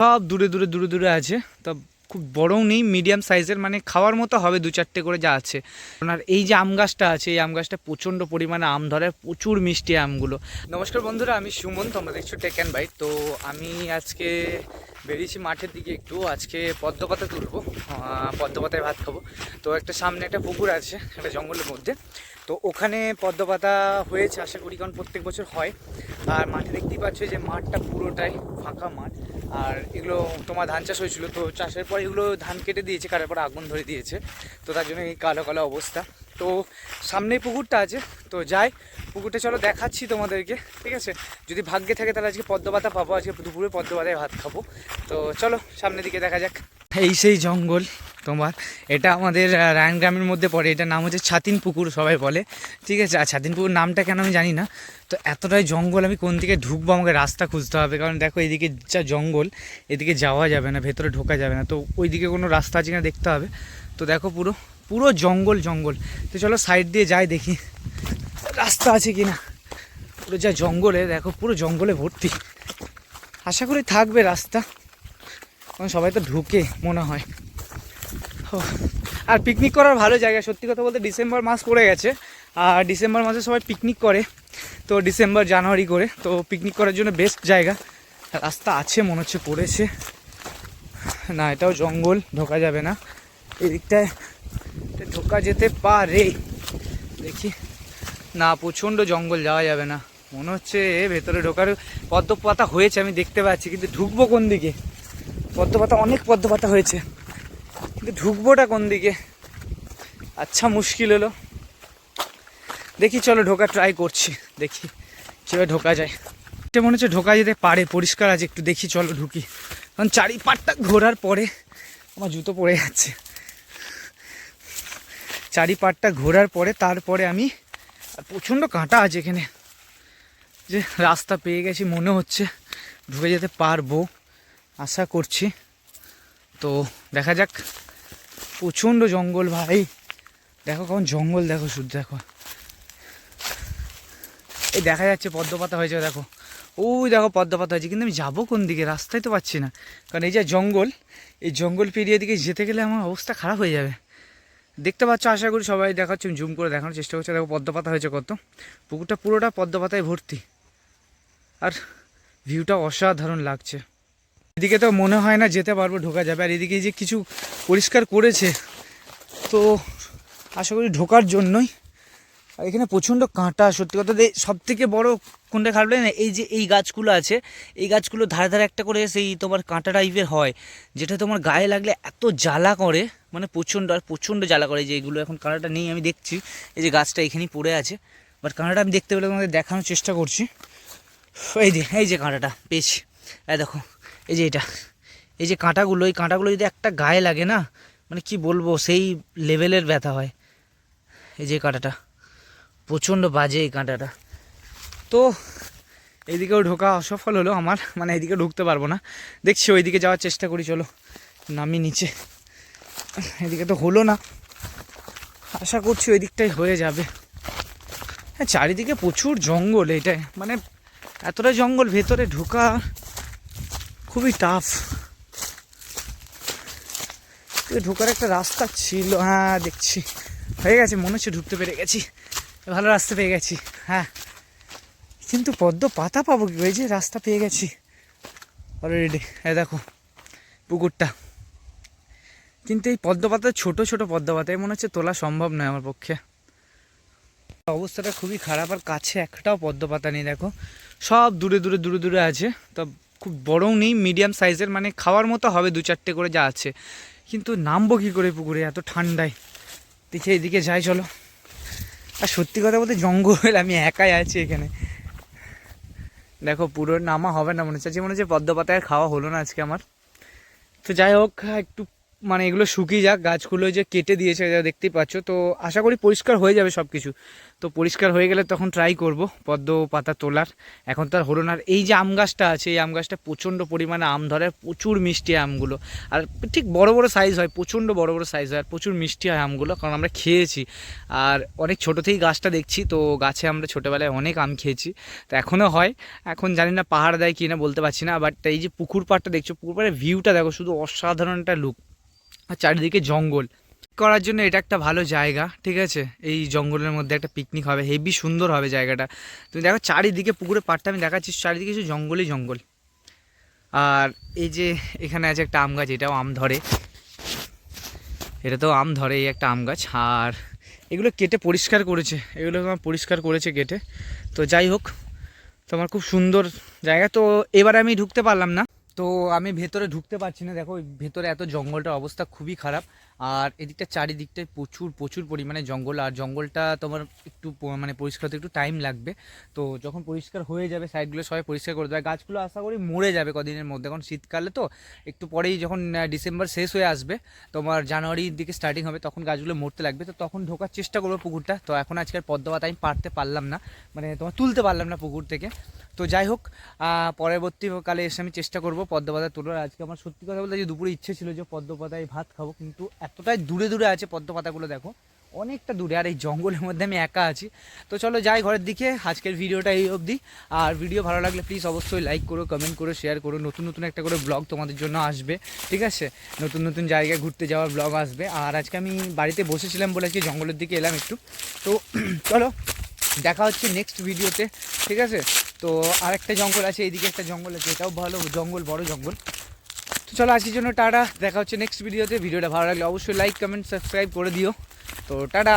সব দূরে দূরে দূরে দূরে আছে। তা খুব বড়ও নেই মিডিয়াম সাইজের মানে খাওয়ার মতো হবে দু চারটে করে যা আছে। আর এই যে আম গাছটা আছে এই আম গাছটা প্রচণ্ড পরিমাণে আম ধরে প্রচুর মিষ্টি আমগুলো। নমস্কার বন্ধুরা আমি সুমন তোমরা দেখছ টেক অ্যান্ড বাইট তো আমি আজকে বেরিয়েছি মাঠের দিকে একটু আজকে পদ্মপাতা তুলবো আহ, পদ্ম পাতায় ভাত খাব। তো একটা সামনে একটা পুকুর আছে একটা জঙ্গলের মধ্যে। তো ওখানে পদ্মপাতা হয়েছে, আশা করি, কারণ প্রত্যেক বছর হয়। আর মাঠে দেখতেই পাচ্ছ যে মাঠটা পুরোটাই ফাঁকা মাঠ। আর এগুলো তোমার ধান চাষ হয়েছিল, তো চাষের পর এগুলো ধান কেটে দিয়েছে, কাটার পর আগুন ধরে দিয়েছে। তো তার জন্য এই কালো কালো অবস্থা। তো সামনে পুকুরটা আছে, তো যাই, পুকুরটা চলো দেখাচ্ছি তোমাদেরকে, ঠিক আছে? যদি ভাগ্যে থাকে তাহলে আজকে পদ্মপাতা পাবো, আজকে দুপুরে পদ্মপাতায় ভাত খাব। তো চলো, সামনের দিকে দেখা যাক। এই সেই জঙ্গল তোমার এটা আমাদের রায়ন গ্রামের মধ্যে পড়ে। এটার নাম হচ্ছে ছাতিন পুকুর সবাই বলে। ঠিক আছে, আর ছাতিন পুকুর নামটা কেন আমি জানি না। তো এতটাই জঙ্গল, আমি কোন দিকে ঢুকবো আমাকে রাস্তা খুঁজতে হবে। কারণ দেখো, এদিকে যা জঙ্গল, এদিকে যাওয়া যাবে না, ভেতরে ঢোকা যাবে না। তো ওই দিকে কোনো রাস্তা আছে কিনা দেখতে হবে। তো দেখো পুরো পুরো জঙ্গল জঙ্গল। তো চলো সাইড দিয়ে যাই, দেখি রাস্তা আছে কি না পুরো যা জঙ্গলে, দেখো পুরো জঙ্গলে ভর্তি। আশা করি থাকবে রাস্তা। কারণ সবাই তো ঢুকে, মনে হয়। আর পিকনিক করার ভালো জায়গা, সত্যি কথা বলতে ডিসেম্বর মাস পড়ে গেছে। আর ডিসেম্বর মাসে সবাই পিকনিক করে, তো ডিসেম্বর, জানুয়ারি করে, তো পিকনিক করার জন্য বেস্ট জায়গা। রাস্তা আছে, মনে হচ্ছে পড়েছে। না, এটাও জঙ্গল, ঢোকা যাবে না। এদিকটায় ঢোকা যেতে পারে। দেখি। না, প্রচণ্ড জঙ্গল, যাওয়া যাবে না। মনে হচ্ছে ভেতরে ঢোকার পদ্ম পাতা হয়েছে, আমি দেখতে পাচ্ছি, কিন্তু ঢুকবো কোন দিকে? পদ্ম পাতা অনেক পদ্ম পাতা হয়েছে। কিন্তু ঢুকবোটা কোন দিকে? আচ্ছা মুশকিল হলো। দেখি, চলো ঢোকা ট্রাই করছি। দেখি, কীভাবে ঢোকা যায়। এটা মনে হচ্ছে ঢোকা যেতে পারে, পরিষ্কার আছে, একটু দেখি, চলো, ঢুকি। কারণ চারিপাটটা ঘোরার পরে আমার জুতো পড়ে যাচ্ছে। চারিপাটটা ঘোরার পরে তারপরে আমি, আর প্রচণ্ড কাঁটা আছে এখানে। যে রাস্তা পেয়ে গেছি, মনে হচ্ছে ঢুকে যেতে পারব। আশা করছি। তো দেখা যাক। প্রচণ্ড জঙ্গল ভাই। দেখো কেমন জঙ্গল, দেখো শুধু দেখো। এই দেখা যাচ্ছে পদ্ম পাতা হয়েছে, দেখো। ওই দেখো পদ্ম পাতা হয়েছে, কিন্তু আমি যাব কোন দিকে? রাস্তায় তো পাচ্ছি না। কারণ এই যে জঙ্গল, এই জঙ্গল পেরিয়ে দিকে যেতে গেলে আমার অবস্থা খারাপ হয়ে যাবে। দেখতে পাচ্ছ, আশা করি সবাই দেখাচ্ছে জুম করে দেখানোর চেষ্টা করছি। দেখো পদ্ম পাতা হয়েছে কত। পুকুরটা পুরোটা পদ্ম পাতায় ভর্তি। আর ভিউটা অসাধারণ লাগছে। এদিকে তো মনে হয় না যেতে পারব, ঢোকা যাবে। আর এদিকে যে কিছু পরিষ্কার করেছে, তো আশা করি ঢোকার জন্যই। আর এখানে প্রচণ্ড কাঁটা, সত্যি কথা সব থেকে বড় কোনটা খারাপ লাগে না, এই যে এই গাছগুলো আছে, এই গাছগুলো ধারে ধারে একটা করে সেই তোমার কাঁটা টাইপের হয়, যেটা তোমার গায়ে লাগলে এত জ্বালা করে মানে প্রচণ্ড, আর প্রচণ্ড জ্বালা করে যে এগুলো এখন কাঁটাটা নেই, আমি দেখছি, এই যে গাছটা এখানেই পড়ে আছে। বাট কাঁটাটা আমি দেখতে পেলে তোমাদের দেখানোর চেষ্টা করছি। এই যে এই যে কাঁটাটা, পেয়েছি। এই দেখো এই যে এটা, এই যে কাঁটাগুলো, এই কাঁটাগুলো যদি একটা গায়ে লাগে না মানে কি বলব, সেই লেভেলের ব্যথা হয় এই যে কাঁটাটা। প্রচণ্ড বাজে এই কাঁটাটা। তো এইদিকেও ঢোকা অসফল হলো আমার মানে এইদিকে ঢুকতে পারব না। দেখছি ওইদিকে যাওয়ার চেষ্টা করি, চলো নামি নিচে। এদিকে তো হলো না। আশা করছি ওই দিকটাই হয়ে যাবে। হ্যাঁ চারিদিকে প্রচুর জঙ্গল, এটাই মানে এতটা জঙ্গল, ভেতরে ঢোকা খুবই টাফ ঢোকার একটা রাস্তা ছিল। হ্যাঁ দেখছি। হয়ে গেছে, মনে হচ্ছে ঢুকতে পেরে গেছি। ভালো রাস্তা পেয়ে গেছি। হ্যাঁ। কিন্তু পদ্ম পাতা পাবো কি ওই যে রাস্তা পেয়ে গেছি। অলরেডি হ্যাঁ দেখো, পুকুরটা। কিন্তু এই পদ্ম পাতা ছোটো, ছোট পদ্ম পাতা মনে হচ্ছে তোলা সম্ভব নয় আমার পক্ষে। অবস্থাটা খুবই খারাপ। আর কাছে একটাও পদ্ম পাতা নেই, দেখো। সব দূরে দূরে দূরে দূরে আছে। তো খুব বড়ও নেই মিডিয়াম সাইজের মানে খাওয়ার মতো হবে দু চারটে করে যা আছে। কিন্তু নামবো কী করে পুকুরে এত ঠান্ডায়? দেখে এদিকে যাই, চলো। আর সত্যি কথা বলতে জঙ্গল, আমি একাই আছি এখানে। দেখো, পুরো নামা হবে না, মনে হচ্ছে। মনে হচ্ছে পদ্মপাতায় খাওয়া হলো না আজকে আমার। তো যাই হোক, একটু মানে এগুলো শুকিয়ে যাক, গাছগুলো যে কেটে দিয়েছে যা দেখতেই পাচ্ছ, তো আশা করি পরিষ্কার হয়ে যাবে সব কিছু তো পরিষ্কার হয়ে গেলে তখন ট্রাই করব, পদ্ম পাতা তোলার। এখন তার হলো না। এই যে আম গাছটা আছে, এই আম গাছটা প্রচণ্ড পরিমাণে আম ধরে প্রচুর মিষ্টি আমগুলো। আর ঠিক বড় বড় সাইজ হয়, প্রচণ্ড বড় বড় সাইজ হয়, আর প্রচুর মিষ্টি হয় আমগুলো, কারণ আমরা খেয়েছি। আর অনেক ছোটো থেকেই গাছটা দেখছি, তো গাছে আমরা ছোটোবেলায় অনেক আম খেয়েছি। তো এখনও হয়। এখন জানি না পাহাড় দেয় কি না বলতে পারছি না বাট এই যে পুকুর পাড়টা দেখছ, পুকুর পাড়ের ভিউটা দেখো, শুধু অসাধারণ একটা লুক আর চারিদিকে জঙ্গল। করার জন্য এটা একটা ভালো জায়গা, ঠিক আছে? এই জঙ্গলের মধ্যে একটা পিকনিক হবে হেভি সুন্দর হবে জায়গাটা। তুমি দেখো চারিদিকে পুকুরের পাড়টা, আমি দেখাচ্ছি, চারিদিকে শুধু জঙ্গলই জঙ্গল। আর এই যে এখানে আছে একটা আম গাছ, এটাও আম ধরে। এটা তো আম ধরে, এই একটা আম গাছ। আর এগুলো কেটে পরিষ্কার করেছে, এগুলো তোমার পরিষ্কার করেছে কেটে। তো যাই হোক, তোমার খুব সুন্দর জায়গা। তো এবারে আমি ঢুকতে পারলাম না। তো আমি ভেতরে ঢুকতে পারছি না। দেখো ভেতরে এত জঙ্গলটার অবস্থা খুবই খারাপ। আর এদিকটা চারিদিকটায় প্রচুর প্রচুর পরিমাণে জঙ্গল। আর জঙ্গলটা তোমার একটু মানে পরিষ্কার হতে একটু টাইম লাগবে। তো যখন পরিষ্কার হয়ে যাবে সাইডগুলো সবাই পরিষ্কার করে দেবে। গাছগুলো আশা করি মরে যাবে কদিনের মধ্যে। এখন শীতকালে তো একটু পরেই যখন ডিসেম্বর শেষ হয়ে আসবে, তোমার জানুয়ারির দিকে স্টার্টিং হবে, তখন গাছগুলো মরতে লাগবে। তো তখন ঢোকার চেষ্টা করব পুকুরটা। তো এখন আজকের পদ্ম আমি পারতে পারলাম না। মানে তোমার তুলতে পারলাম না পুকুর থেকে। তো যাই হোক পরবর্তীকালে এসে আমি চেষ্টা করব পদ্মপাতা তোলার। আজকে আমার সত্যি কথা বলতে যে দুপুরে ইচ্ছে ছিল যে পদ্ম পাতায় ভাত খাব, কিন্তু এতটাই দূরে দূরে আছে পদ্ম পাতাগুলো দেখো। অনেকটা দূরে, আর এই জঙ্গলের মধ্যে আমি একা আছি। তো চলো যাই ঘরের দিকে, আজকের ভিডিওটা এই অবধি। আর ভিডিও ভালো লাগলে প্লিজ অবশ্যই লাইক করো কমেন্ট করো শেয়ার করো। নতুন নতুন একটা করে ব্লগ তোমাদের জন্য আসবে, ঠিক আছে? নতুন নতুন জায়গায় ঘুরতে যাওয়ার ব্লগ আসবে। আর আজকে আমি বাড়িতে বসেছিলাম বলে আজকে জঙ্গলের দিকে এলাম একটু। তো চলো, দেখা হচ্ছে নেক্সট ভিডিওতে, ঠিক আছে? তো আরেকটা জঙ্গল আছে, এইদিকে একটা জঙ্গল আছে, এটাও ভালো, জঙ্গল, বড় জঙ্গল। তো চলো আজকের জন্য টাটা, দেখা হচ্ছে নেক্সট ভিডিওতে ভিডিওটা ভালো লাগলে অবশ্যই লাইক কমেন্ট সাবস্ক্রাইব করে দিও। তো টাটা।